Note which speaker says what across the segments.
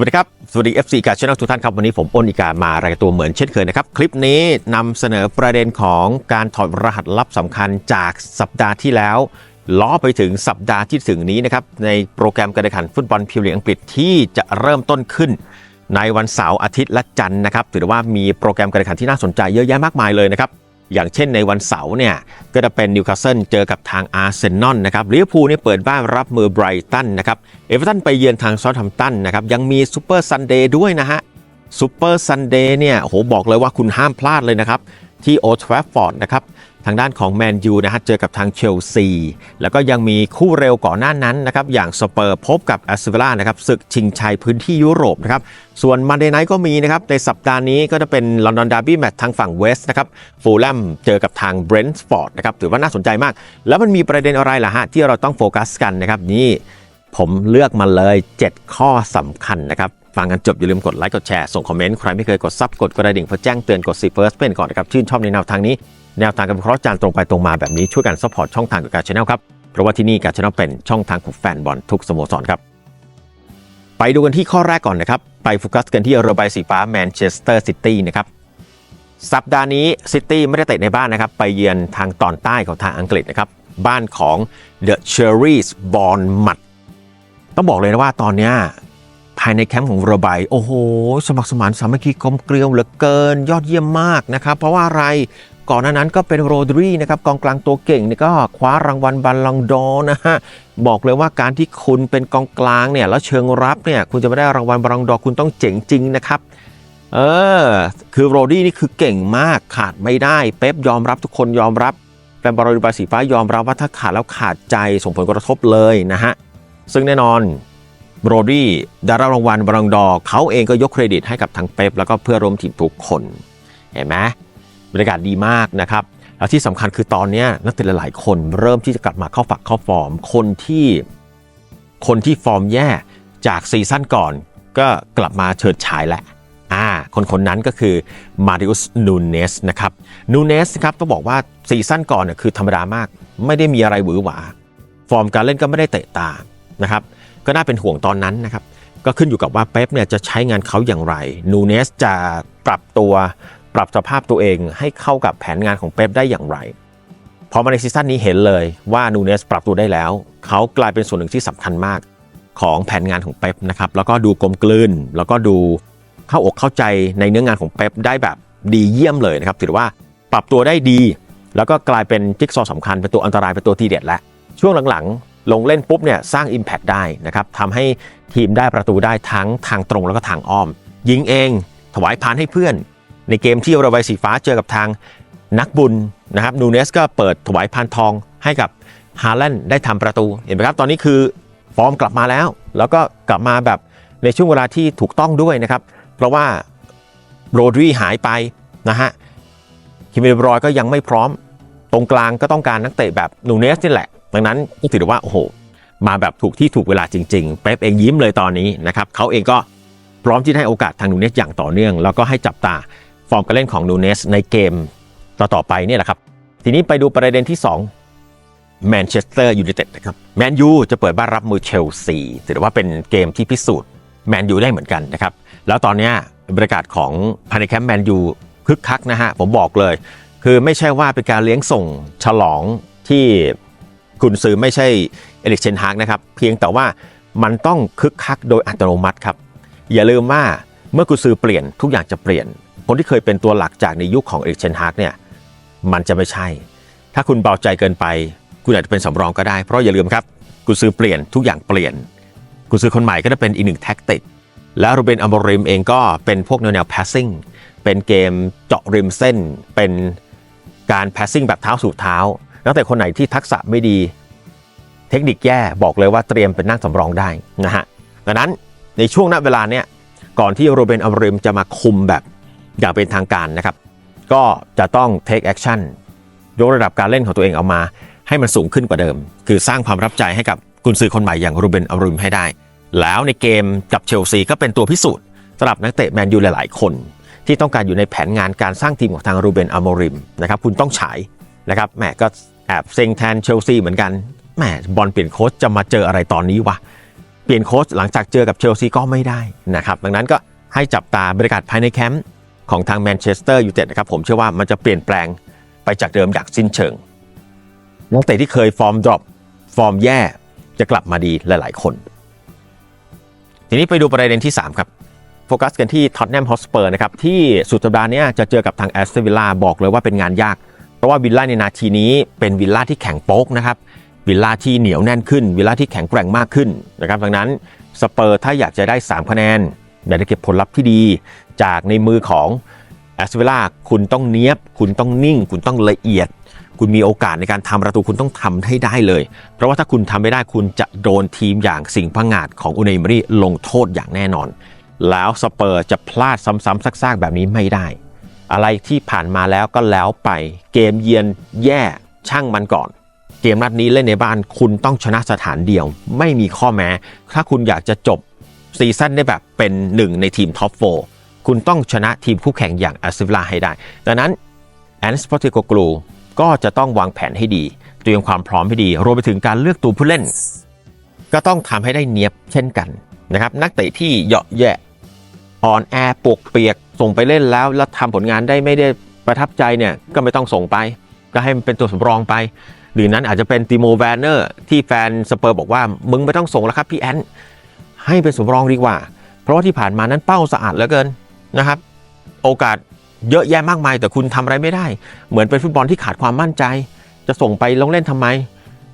Speaker 1: วัสดีครับ สวัสดี FC การช n น l ทุกท่านครับ วันนี้ผมอ้นอีกามารายตัวเหมือนเช่นเคยนะครับ คลิปนี้นำเสนอประเด็นของการถอดรหัสลับสำคัญจากสัปดาห์ที่แล้ว ล้อไปถึงสัปดาห์ที่ถึงนี้นะครับ ในโปรแกรมการแข่งขันฟุตบอลพรีเมียร์ลีอังกฤษที่จะเริ่มต้นขึ้น ในวันเสาร์อาทิตย์และจันทร์นะครับถือว่ามีโปรแกรมการแข่งขันที่น่าสนใจเยอะแยะมากมายเลยนะครับ อย่างเช่นในวันเสาร์เนี่ยก็จะเป็นนิวคาสเซิลเจอกับทางอาร์เซนอลนะครับลิเวอร์พูลเนี่ยเปิดบ้านรับมือไบรตันนะครับเอเวอร์ตันไปเยือนทางซอลทัมตันนะครับยังมีซูเปอร์ซันเดย์ด้วยนะฮะซูเปอร์ซันเดย์เนี่ยโหบอกเลยว่าคุณห้ามพลาดเลยนะครับที่โอทแฟฟอร์ดนะครับ ทางด้านของแมนยูนะฮะเจอกับทางเชลซี แล้วก็ยังมีคู่เร็วก่อนหน้านั้นนะครับอย่างสเปอร์พบกับแอสเวล่านะครับศึกชิงชัยพื้นที่ยุโรปนะครับส่วนมันเดย์ไนท์ก็มีนะครับในสัปดาห์นี้ก็จะเป็นลอนดอนดาร์บี้แมตช์ทางฝั่งเวสต์นะครับฟูลแลมเจอกับทางเบรนท์ฟอร์ดนะครับถือว่าน่าสนใจมาก แล้วมันมีประเด็นอะไรล่ะฮะที่เราต้องโฟกัสกันนะครับนี่ผมเลือกมาเลย 7 ข้อสำคัญนะครับฟังกันจบอย่าลืมกดไลค์กดแชร์ส่งคอมเมนต์ใครไม่เคยกดซับกดกระดิ่งเพื่อแจ้งเตือนกดซีเฟิร์สเป็นก่อนนะครับชื่นชอบในแนวทางนี้ แนวทางการวิเคราะห์จานตรงไปตรงมาแบบนี้ช่วยกันซัพพอร์ตช่องทางกับการชแนลครับ เพราะว่าที่นี่การชแนลเป็นช่องทางของแฟนบอลทุกสโมสรครับ ไปดูกันที่ข้อแรกก่อนนะครับ ไปโฟกัสกันที่เรือใบสีฟ้าแมนเชสเตอร์ซิตี้นะครับสัปดาห์นี้ซิตี้ไม่ได้เตะในบ้านนะครับ ไปเยือนทางตอนใต้ของทางอังกฤษนะครับ บ้านของ The Cherries b o r n m o u t ต้องบอกเลยนะว่าตอนนี้ภายในแคมป์ของเรือใบโอ้โห สมัครสมานสามัคคีกลมเกลียวเหลือเกินยอดเยี่ยมมากนะครับ เพราะว่าอะไร ก่อนหน้านั้นก็เป็นโรดรีนะครับกองกลางตัวเก่งนี่ก็คว้ารางวัลบัลลังดอนะฮะบอกเลยว่าการที่คุณเป็นกองกลางเนี่ยแล้วเชิงรับเนี่ยคุณจะไม่ได้รางวัลบัลลังดอคุณต้องเจ๋งจริงนะครับเออคือโรดี้นี่คือเก่งมากขาดไม่ได้เป๊ปยอมรับทุกคนยอมรับแฟนบอลบาสีฟ้ายอมรับว่าถ้าขาดแล้วขาดใจส่งผลกระทบเลยนะฮะซึ่งแน่นอนโรดี้ได้รับรางวัลบอลลังดอร์เขาเองก็ยกเครดิตให้กับทางเป๊ปแล้วก็เพื่อร่วมทีมทุกคน เห็นไหม บรรยากาศดีมากนะครับแล้วที่สำคัญคือตอนนี้นักเตะหลายๆ คนเริ่มที่จะกลับมาเข้าฝักเข้าฟอร์ม คนที่คนที่ฟอร์มแย่จากซีซั่นก่อนก็กลับมาเฉิดฉายแหละอ่าคนคนนั้นก็คือมาริอุสนูเนสนะครับนูเนสครับต้องบอกว่าซีซั่นก่อนเนี่ยคือธรรมดามาก ไม่ได้มีอะไรหวือหวา ฟอร์มการเล่นก็ไม่ได้เตะตานะครับก็น่าเป็นห่วงตอนนั้นนะครับก็ขึ้นอยู่กับว่าเป๊ปเนี่ยจะใช้งานเขาอย่างไรนูเนสจะปรับตัว ปรับสภาพตัวเองให้เข้ากับแผนงานของเป๊ปได้อย่างไรพอมาในซีซั่นนี้เห็นเลยว่านูเนสปรับตัวได้แล้ว เขากลายเป็นส่วนหนึ่งที่สำคัญมากของแผนงานของเป๊ปนะครับแล้วก็ดูกลมกลืน แล้วก็ดูเข้าอกเข้าใจในเนื้องานของเป๊ปได้แบบดีเยี่ยมเลยนะครับถือว่าปรับตัวได้ดี แล้วก็กลายเป็นจิ๊กซอว์สำคัญเป็นตัวอันตรายเป็นตัวทีเด็ดแล้วช่วงหลังๆ ลงเล่นปุ๊บเนี่ยสร้าง Impact ได้นะครับทำให้ทีมได้ประตูได้ทั้งทางตรงแล้วก็ทางอ้อม ยิงเอง ถวายพานให้เพื่อน ในเกมที่เราใบสีฟ้าเจอกับทางนักบุญนะครับนูเนสก็เปิดถวายพานทองให้กับฮาแลนด์ได้ทำประตู เห็นไหมครับ ตอนนี้คือฟอร์มกลับมาแล้ว แล้วก็กลับมาแบบในช่วงเวลาที่ถูกต้องด้วยนะครับ เพราะว่าโรดรีหายไปนะฮะคิมเบรอยก็ยังไม่พร้อม ตรงกลางก็ต้องการนักเตะแบบนูเนสนี่แหละ ดังนั้นก็ถือว่าโอ้โห มาแบบถูกที่ถูกเวลาจริงๆ เป๊ปเองยิ้มเลยตอนนี้นะครับเขาเองก็พร้อมที่จะให้โอกาสทางนูเนสอย่างต่อเนื่อง แล้วก็ให้จับตา ฟอร์มการเล่นของนูเนสในเกมต่อต่อไปเนี่ยแหละครับ ทีนี้ไปดูประเด็นที่2แมนเชสเตอร์ยูไนเต็ดนะครับแมนยูจะเปิดบ้านรับมือเชลซีถือว่าเป็นเกมที่พิสูจน์แมนยูได้เหมือนกันนะครับ แล้วตอนนี้บรรยากาศของภายในแคมป์แมนยูคึกคักนะฮะ ผมบอกเลย คือไม่ใช่ว่าเป็นการเลี้ยงส่งฉลองที่คุณซื้อไม่ใช่เอลิกเชนฮากนะครับ เพียงแต่ว่ามันต้องคึกคักโดยอัตโนมัติครับ อย่าลืมว่าเมื่อคุซื้อเปลี่ยนทุกอย่างจะเปลี่ยน คนที่เคยเป็นตัวหลักจากในยุคของเอลิกเชนฮากเนี่ยมันจะไม่ใช่ ถ้าคุณเบาใจเกินไป คุณอาจจะเป็นสำรองก็ได้ เพราะอย่าลืมครับคุณซื้อเปลี่ยนทุกอย่างเปลี่ยนคุณซื้อคนใหม่ก็จะเป็นอีกหนึ่งแท็กติกแล้วรูเบนอัมบริมเองก็เป็นพวกแนวแนว passing เป็นเกมเจาะริมเส้น เป็นการ passing แบบเท้าสู่เท้านักแต่คนไหนที่ทักษะไม่ดี เทคนิคแย่บอกเลยว่าเตรียมเป็นนั่งสำรองได้นะฮะดังนั้นในช่วงณเวลาเนี้ยก่อนที่โรเบนอัมโบริมจะมาคุมแบบ อย่างเป็นทางการนะครับ ก็จะต้อง take action ยกระดับการเล่นของตัวเองเอามา ให้มันสูงขึ้นกว่าเดิม คือสร้างความรับใจให้กับกุนซือคนใหม่อย่างรูเบนอัมโบริมให้ได้ แล้วในเกมกับเชลซีก็เป็นตัวพิสูจน์สำหรับนักเตะแมนยูหลาย ๆ คน ที่ต้องการอยู่ในแผนงานการสร้างทีมของทางรูเบนอัมโมริมนะครับคุณต้องฉายนะครับแหมก็แอบเซ็งแทนเชลซีเหมือนกันแหมบอลเปลี่ยนโค้ชจะมาเจออะไรตอนนี้วะเปลี่ยนโค้ชหลังจากเจอกับเชลซีก็ไม่ได้นะครับดังนั้นก็ให้จับตาบรรยากาศภายในแคมป์ ของทางแมนเชสเตอร์ยูไนเต็ดนะครับผมเชื่อว่ามันจะเปลี่ยนแปลงไปจากเดิมอย่างสิ้นเชิงนักเตะที่เคยฟอร์มดรอปฟอร์มแย่จะกลับมาดีหลาย ๆ คน ทีนี้ไปดูประเด็นที่ 3 ครับโฟกัสกันที่ท็อตแนมฮอสเปอร์นะครับที่สุดสัปดาห์นี้จะเจอกับทางแอสตันวิลล่าบอกเลยว่าเป็นงานยาก เพราะว่าวิลล่าในนาทีนี้เป็นวิลล่าที่แข็งโป๊กนะครับวิลล่าที่เหนียวแน่นขึ้น วิลล่าที่แข็งแกร่งมากขึ้นนะครับดังนั้นสเปอร์ถ้าอยากจะได้ 3 คะแนนอยากจะเก็บผลลัพธ์ที่ดี จากในมือของแอสตันวิลล่าคุณต้องเนี้ยบ คุณต้องนิ่ง คุณต้องละเอียด คุณมีโอกาสในการทำประตูคุณต้องทำให้ได้เลย เพราะว่าถ้าคุณทำไม่ได้คุณจะโดนทีมอย่างสิงห์พังงาดของอุน y มรี่ลงโทษอย่างแน่นอน แล้วสเปอร์จะพลาดซ้ำๆซากๆแบบนี้ไม่ได้ อะไรที่ผ่านมาแล้วก็แล้วไปเกมเยือนแย่ช่างมันก่อนเกมนัดนี้เล่นในบ้านคุณต้องชนะสถานเดียว ไม่มีข้อแม้ ถ้าคุณอยากจะจบซีซั่นได้แบบเป็นหนึ่งในทีมท็อปโฟ คุณต้องชนะทีมคู่แข่งอย่างอาซิวลาให้ได้ ดังนั้นแอนสปอติโกกลูก็จะต้องวางแผนให้ดี เตรียมความพร้อมให้ดี รวมไปถึงการเลือกตัวผู้เล่น ก็ต้องทำให้ได้เนียบเช่นกันนะครับ นักเตะที่เหยาะแยะอ่อนแอปวกเปียกส่งไปเล่นแล้วแล้วทำผลงานได้ไม่ได้ประทับใจเนี่ยก็ไม่ต้องส่งไป ก็ให้มันเป็นตัวสำรองไป หรือนั้นอาจจะเป็นติโมแวนเนอร์ที่แฟนสเปอร์บอกว่ามึงไม่ต้องส่งแล้วครับพี่แอนให้เป็นสำรองดีกว่า เพราะว่าที่ผ่านมานั้นเป้าสะอาดเหลือเกิน นะครับ โอกาสเยอะแยะมากมาย แต่คุณทำอะไรไม่ได้ เหมือนเป็นฟุตบอลที่ขาดความมั่นใจ จะส่งไปลงเล่นทำไม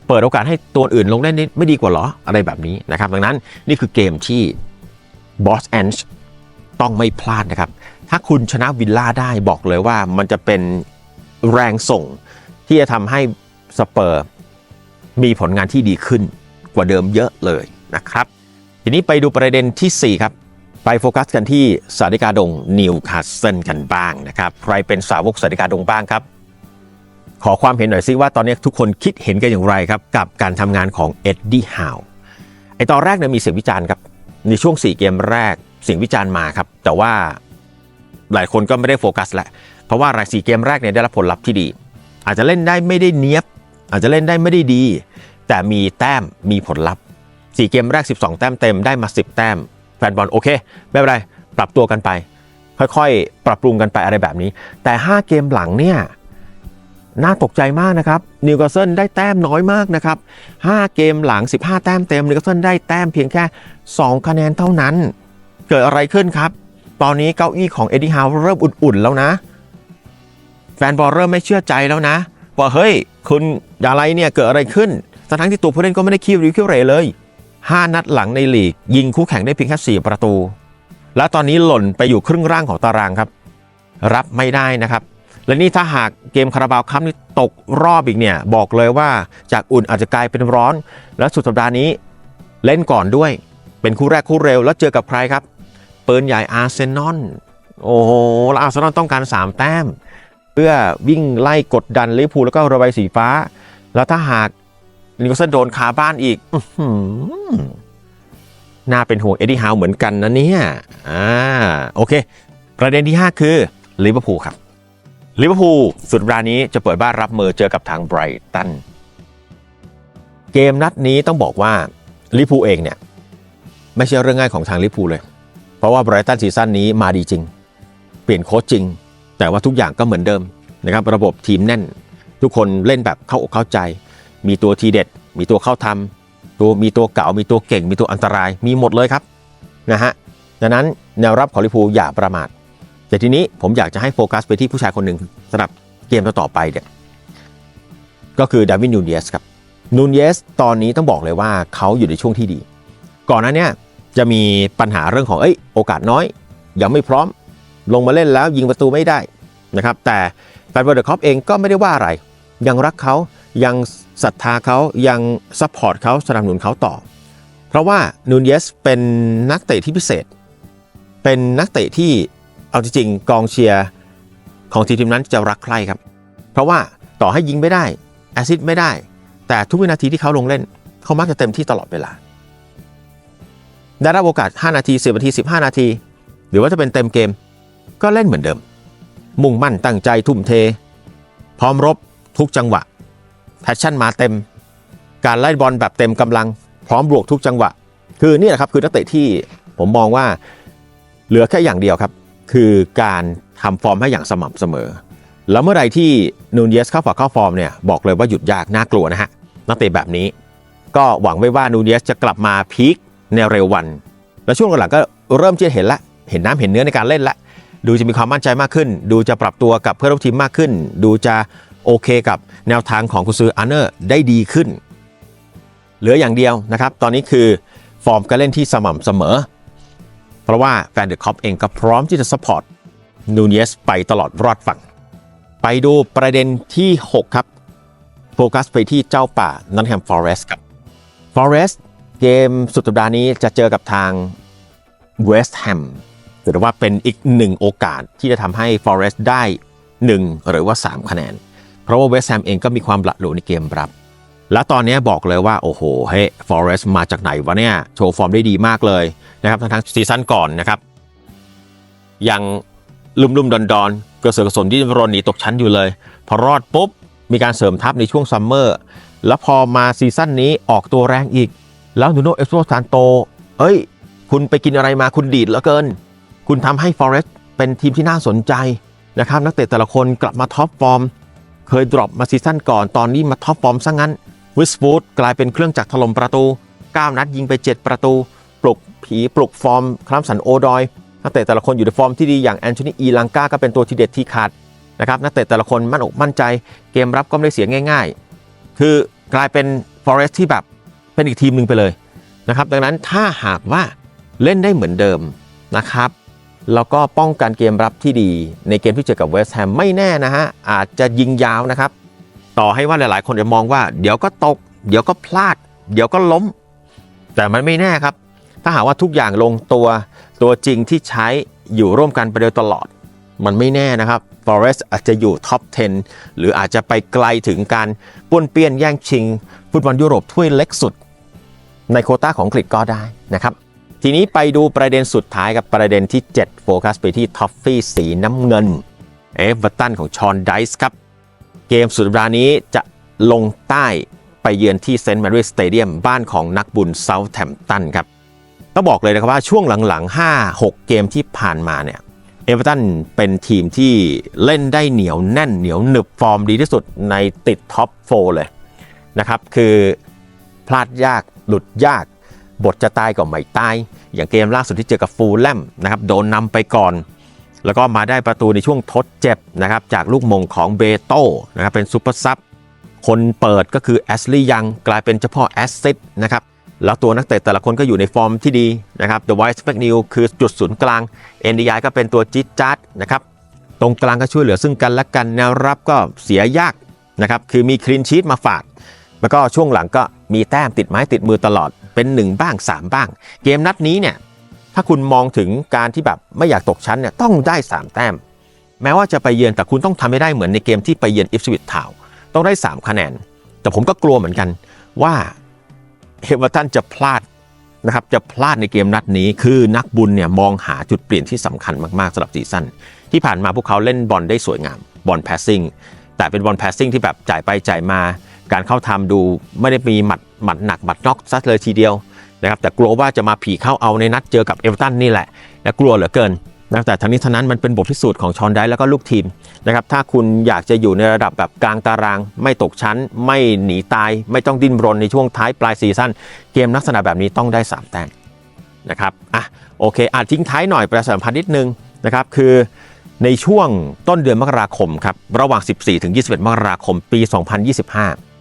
Speaker 1: เปิดโอกาสให้ตัวอื่นลงเล่นนี่ไม่ดีกว่าเหรออะไรแบบนี้นะครับ ดังนั้นนี่คือเกมที่บอสแอนช์ต้องไม่พลาดนะครับ ถ้าคุณชนะวิลล่าได้บอกเลยว่ามันจะเป็นแรงส่งที่จะทำให้สเปอร์มีผลงานที่ดีขึ้นกว่าเดิมเยอะเลยนะครับ ทีนี้ไปดูประเด็นทีสี่4 ครับ ไปโฟกัสกันที่สาริกาดงนิวคาสเซิลกันบ้างนะครับ ใครเป็นสาวกสาริกาดงบ้างครับ ขอความเห็นหน่อยซิว่าตอนนี้ทุกคนคิดเห็นกันอย่างไรครับ กับการทำงานของเอ็ดดี้ฮาวไอตอนแรกเนี่ยมีเสียงวิจารณ์ครับ ในช่วง 4 เกมแรกเสียงวิจารณ์มาครับ แต่ว่าหลายคนก็ไม่ได้โฟกัสแหละ เพราะว่ารายสี่เกมแรกเนี่ยได้รับผลลัพธ์ที่ดี อาจจะเล่นได้ไม่ได้เนี้ยบ อาจจะเล่นได้ไม่ได้ดี แต่มีแต้มมีผลลัพธ์4เกมแรก 12 แต้มเต็มได้มา 10 แต้ม ฟนบอลโอเค ไม่เป็นไร ปรับตัวกันไป ค่อยๆ ปรับปรุงกันไปอะไรแบบนี้ แต่ 5 เกมหลังเนี่ยน่าตกใจมากนะครับนิวคาสเซิลได้แต้มน้อยมากนะครับ 5 เกมหลัง 15 แต้มเต็มนิวคาสเซิลได้แต้มเพียงแค่ 2 คะแนนเท่านั้น เกิดอะไรขึ้นครับ ตอนนี้เก้าอี้ของเอ็ดดี้ฮาวเริ่มอุ่นๆแล้วนะ แฟนบอลเริ่มไม่เชื่อใจแล้วนะว่าเฮ้ย คุณอะไรเนี่ยเกิดอะไรขึ้นทั้งที่ตัวผู้เล่นก็ไม่ได้คิวริวคิวเรเลย 5 นัดหลังในลีก ยิงคู่แข่งได้เพียงแค่4ประตู แล้วตอนนี้หล่นไปอยู่ครึ่งร่างของตารางครับ รับไม่ได้นะครับ และนี่ถ้าหากเกมคาราบาวคัพนี่ตกรอบอีกเนี่ยบอกเลยว่าจากอุ่นอาจจะกลายเป็นร้อน และสุดสัปดาห์นี้เล่นก่อนด้วย เป็นคู่แรกคู่เร็วแล้วเจอกับใครครับปืนใหญ่อาร์เซนอลโอ้โหอาร์เซนอลต้องการ 3 แต้ม เพื่อวิ่งไล่กดดันลิเวอร์พูลแล้วก็ระบายสีฟ้า แล้วถ้าหาก นิวคาสเซิลโดนคาบ้านอีกอน่าเป็นห่วงเอ็ดดี้ฮาวเหมือนกันนะเนี่ย อ่า โอเค ประเด็นที่ 5 คือลิเวอร์พูลครับลิเวอร์พูลสุดสัปดานี้จะเปิดบ้านรับมือเจอกับทางไบรตัน เกมนัดนี้ต้องบอกว่าลิเวอร์พูลเองเนี่ย ไม่ใช่เรื่องง่ายของทางลิเวอร์พูลเลย เพราะว่าไบรตันซีซั่นนี้มาดีจริง เปลี่ยนโค้ชจริง แต่ว่าทุกอย่างก็เหมือนเดิมนะครับ ระบบทีมแน่น ทุกคนเล่นแบบเข้าอกเข้าใจ มีตัวทีเด็ด มีตัวเข้าทำตัวมีตัวเก่ามีตัวเก่ง มีตัวอันตรายมีหมดเลยครับนะฮะดังนั้นแนวรับของลิพูอย่าประมาท แต่ทีนี้ผมอยากจะให้โฟกัสไปที่ผู้ชายคนหนึ่งสำหรับเกมต่อไปเนี่ยก็คือดาวินนูเนยสครับนูนเยสตอนนี้ต้องบอกเลยว่าเขาอยู่ในช่วงที่ดี ก่อนหน้านี้จะมีปัญหาเรื่องของเอ้ยโอกาสน้อย ยังไม่พร้อมลงมาเล่นแล้วยิงประตูไม่ได้นะครับแต่แฟนบอลเดอะคอปเองก็ไม่ได้ว่าอะไร ยังรักเขายัง ศรัทธาเขายังซัพพอร์ตเขาสนับสนุนเขาต่อ เพราะว่านูนเยสเป็นนักเตะที่พิเศษ เป็นนักเตะที่เอาจริงๆกองเชียร์ของทีมทีมนั้นจะรักใคร่ครับ เพราะว่าต่อให้ยิงไม่ได้แอซิดไม่ได้ แต่ทุกวินาทีที่เขาลงเล่น เขามักจะเต็มที่ตลอดเวลา ได้รับโอกาส 5 นาที 10 นาที 15 นาที หรือว่าจะเป็นเต็มเกม ก็เล่นเหมือนเดิม มุ่งมั่นตั้งใจทุ่มเท พร้อมรบทุกจังหวะ แพชชั่นมาเต็ม การไล่บอลแบบเต็มกำลัง พร้อมบวกทุกจังหวะ คือนี่แหละครับคือนักเตะที่ผมมองว่าเหลือแค่อย่างเดียวครับ คือการทำฟอร์มให้อย่างสม่ำเสมอ แล้วเมื่อไรที่นูนเยสเข้าฝักเข้าฟอร์มเนี่ยบอกเลยว่าหยุดยากน่ากลัวนะฮะนักเตะแบบนี้ ก็หวังไว้ว่านูนเยสจะกลับมาพีคในเร็ววัน แล้วช่วงหลังก็เริ่มที่จะเห็นละ เห็นน้ำเห็นเนื้อในการเล่นละ ดูจะมีความมั่นใจมากขึ้น ดูจะปรับตัวกับเพื่อนร่วมทีมมากขึ้น ดูจะ โอเคกับแนวทางของกุซืออาร์เนอร์ได้ดีขึ้น เหลืออย่างเดียวนะครับ ตอนนี้คือฟอร์มการเล่นที่สม่ำเสมอ เพราะว่าแฟนเดอะคอปเองก็พร้อมที่จะสปอร์ตนูเนสไปตลอดรอดฝั่ง ไปดูประเด็นที่ 6 ครับ โฟกัสไปที่เจ้าป่านันแฮมฟอเรสต์ครับฟอเรสต์เกมสุดสัปดาห์นี้จะเจอกับทางเวสต์แฮมถือว่าเป็นอีกหนึ่งโอกาสที่จะทำให้ Forest ได้ 1 หรือว่า 3 คะแนน เพราะว่าเวสต์แฮมเองก็มีความหละหลวมในเกมรับ แล้วตอนนี้บอกเลยว่า โอ้โห เฮ้ Forest มาจากไหนวะเนี่ย โชว์ฟอร์มได้ดีมากเลยนะครับทั้งทั้งซีซั่นก่อนนะครับ ยังลุ่มลุมดอนดอนๆกระเสือกกระสนที่รนหนีตกชั้นอยู่เลย พอรอดปุ๊บ มีการเสริมทัพในช่วงซัมเมอร์แล้วพอมาซีซั่นนี้ออกตัวแรงอีก แล้วนูโนเอสโตซานโต เอ้ย คุณไปกินอะไรมาคุณดีดเหลือเกิน คุณทำให้ Forest เป็นทีมที่น่าสนใจนะครับนักเตะแต่ละคนกลับมาท็อปฟอร์ม เคยดรอปมาซีซั่นก่อนตอนนี้มาท็อปฟอร์มซะงั้นวิสฟูดกลายเป็นเครื่องจักรถล่มประตู 9 นัดยิงไป 7 ประตู ปลุกผีปลุกฟอร์มคลัมสันโอดอย นักเตะแต่ละคนอยู่ในฟอร์มที่ดีอย่างแอนโทนีอีลังกาก็เป็นตัวที่เด็ดที่ขาดนะครับนักเตะแต่ละคนมั่นอกมั่นใจ เกมรับก็ไม่ได้เสียง่าย ๆ คือกลายเป็น Forest ที่แบบเป็นอีกทีมหนึ่งไปเลยนะครับดังนั้นถ้าหากว่าเล่นได้เหมือนเดิมนะครับ แล้วก็ป้องกันเกมรับที่ดี ในเกมที่เจอกับเวสต์แฮมไม่แน่นะฮะ อาจจะยิงยาวนะครับ ต่อให้ว่าหลายๆ คนจะมองว่า เดี๋ยวก็ตก เดี๋ยวก็พลาด เดี๋ยวก็ล้ม แต่มันไม่แน่ครับ ถ้าหากว่าทุกอย่างลงตัวตัวจริงที่ใช้อยู่ร่วมกันไปโดยตลอด มันไม่แน่นะครับ Forest อาจจะอยู่ท็อป 10 หรืออาจจะไปไกลถึงการป้วนเปี้ยนแย่งชิง ฟุตบอลยุโรปถ้วยเล็กสุด ในโคต้าของอังกก็ได้นะครับ ทีนี้ไปดูประเด็นสุดท้ายกับประเด็นที่ 7 โฟกัสไปที่ท็อฟฟี่สีน้ำเงิน เอฟเวอร์ตันของชอนไดส์ครับ เกมสุดสัปดาห์นี้จะลงใต้ไปเยือนที่เซนต์แมรี่สเตเดียมบ้านของนักบุญเซาท์แ m มป์ตันครับต้องบอกเลยนะครับว่าช่วงหลังๆ 5-6 เกมที่ผ่านมาเนี่ยเอเวอร์ตันเป็นทีมที่เล่นได้เหนียวแน่นเหนียวหนึบฟอร์มดีที่สุดในติดท็อป4เลยนะครับ คือพลาดยากหลุดยาก บทจะตายก็ไม่ตาย อย่างเกมล่าสุดที่เจอกับฟูลแลมนะครับโดนนำไปก่อน แล้วก็มาได้ประตูในช่วงทดเจ็บนะครับจากลูกมงของเบโต้นะครับเป็นซูเปอร์ซับคนเปิดก็คือแอสลีย์ยังกลายเป็นเฉพาะแอสซิดนะครับแล้วตัวนักเตะแต่ละคนก็อยู่ในฟอร์มที่ดีนะครับ The White s p e c n e w คือจุดศูนย์กลาง NDI ก็เป็นตัวจิ๊ดจัดนะครับตรงกลางก็ช่วยเหลือซึ่งกันและกันแนวรับก็เสียยากนะครับคือมีคลีนชีตมาฝากแล้วก็ช่วงหลังก็มีแต้มติดไม้ติดมือตลอด เป็น 1 บ้าง 3 บ้าง เกมนัดนี้เนี่ยถ้าคุณมองถึงการที่แบบไม่อยากตกชั้นเนี่ยต้องได้ 3 แต้ม แม้ว่าจะไปเยือนแต่คุณต้องทำให้ได้เหมือนในเกมที่ไปเยือนอิฟสวิตทาวต้องได้ 3 คะแนน แต่ผมก็กลัวเหมือนกันว่าเฮเวอร์ตันจะพลาดนะครับจะพลาดในเกมนัดนี้คือนักบุญเนี่ยมองหาจุดเปลี่ยนที่สำคัญมากๆสำหรับซีซั่นที่ผ่านมาพวกเขาเล่นบอลได้สวยงามบอลแพสซิ่งแต่เป็นบอลแพสซิ่งที่แบบจ่ายไปจ่ายมา การเข้าทำดูไม่ได้มีหมัด หมัดหนักหมัดน็อกซัดเลยทีเดียวนะครับแต่กลัวว่าจะมาผีเข้าเอาในนัดเจอกับเอเวอร์ตันนี่แหละและกลัวเหลือเกินนะแต่ทั้งนี้ทั้งนั้นมันเป็นบทพิสูจน์ของชอนได้แล้วก็ลูกทีมนะครับถ้าคุณอยากจะอยู่ในระดับแบบกลางตาราง ไม่ตกชั้น ไม่หนีตาย ไม่ต้องดิ้นรนในช่วงท้ายปลายซีซั่นเกมลักษณะแบบนี้ต้องได้ 3 แต้มนะครับอะโอเคอาจทิ้งท้ายหน่อยประชาสัมพันธ์นิดนึงนะครับคือในช่วงต้นเดือนมกราคมครับระหว่าง 14 ถึง 21 มกราคมปี 2025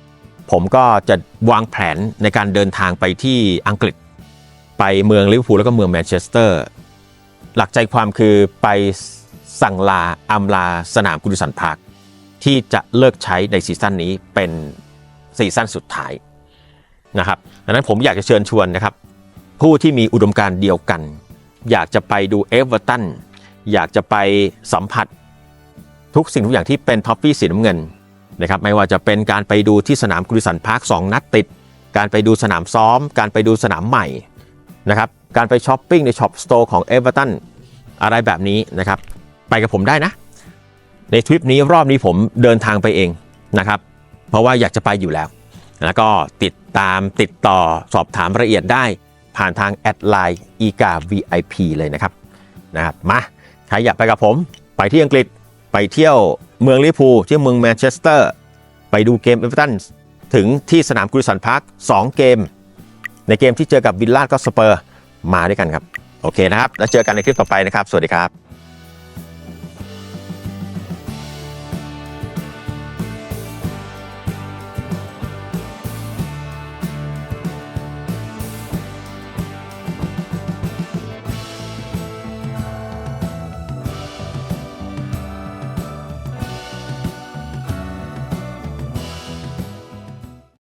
Speaker 1: ผมก็จะวางแผนในการเดินทางไปที่อังกฤษ ไปเมืองลิเวอร์พูลแล้วก็เมืองแมนเชสเตอร์ หลักใจความคือไปสั่งลาอำลาสนามกุดิสันพาร์คที่จะเลิกใช้ในซีซั่นนี้เป็นซีซั่นสุดท้ายนะครับดังนั้นผมอยากจะเชิญชวนนะครับ ผู้ที่มีอุดมการณ์เดียวกัน อยากจะไปดูเอเวอร์ตันอยากจะไปสัมผัสทุกสิ่งทุกอย่างที่เป็นท็อฟฟี่สีน้ำเงิน นะครับไม่ว่าจะเป็นการไปดูที่สนามกุดิสันพาร์คสองนัดติด การไปดูสนามซ้อม การไปดูสนามใหม่นะครับการไปช้อปปิ้งในช็อปสโตร์ของเอเวอร์ตันอะไรแบบนี้นะครับไปกับผมได้นะ ในทริปนี้รอบนี้ผมเดินทางไปเองนะครับเพราะว่าอยากจะไปอยู่แล้ว แล้วก็ติดตามติดต่อสอบถามรายละเอียดได้ผ่านทางแอดไลน์อีกา VIP เลยนะครับนะครับมาใครอยากไปกับผม ไปที่อังกฤษไปเที่ยว เมืองลิพูที่เมืองแมนเชสเตอร์ ไปดูเกมเอเวอร์ตันถึงที่สนามกริสันพาร์ค2เกม ในเกมที่เจอกับวิลล่าก็สเปอร์มาด้วยกันครับ โอเคนะครับ แล้วเจอกันในคลิปต่อไปนะครับ สวัสดีครับ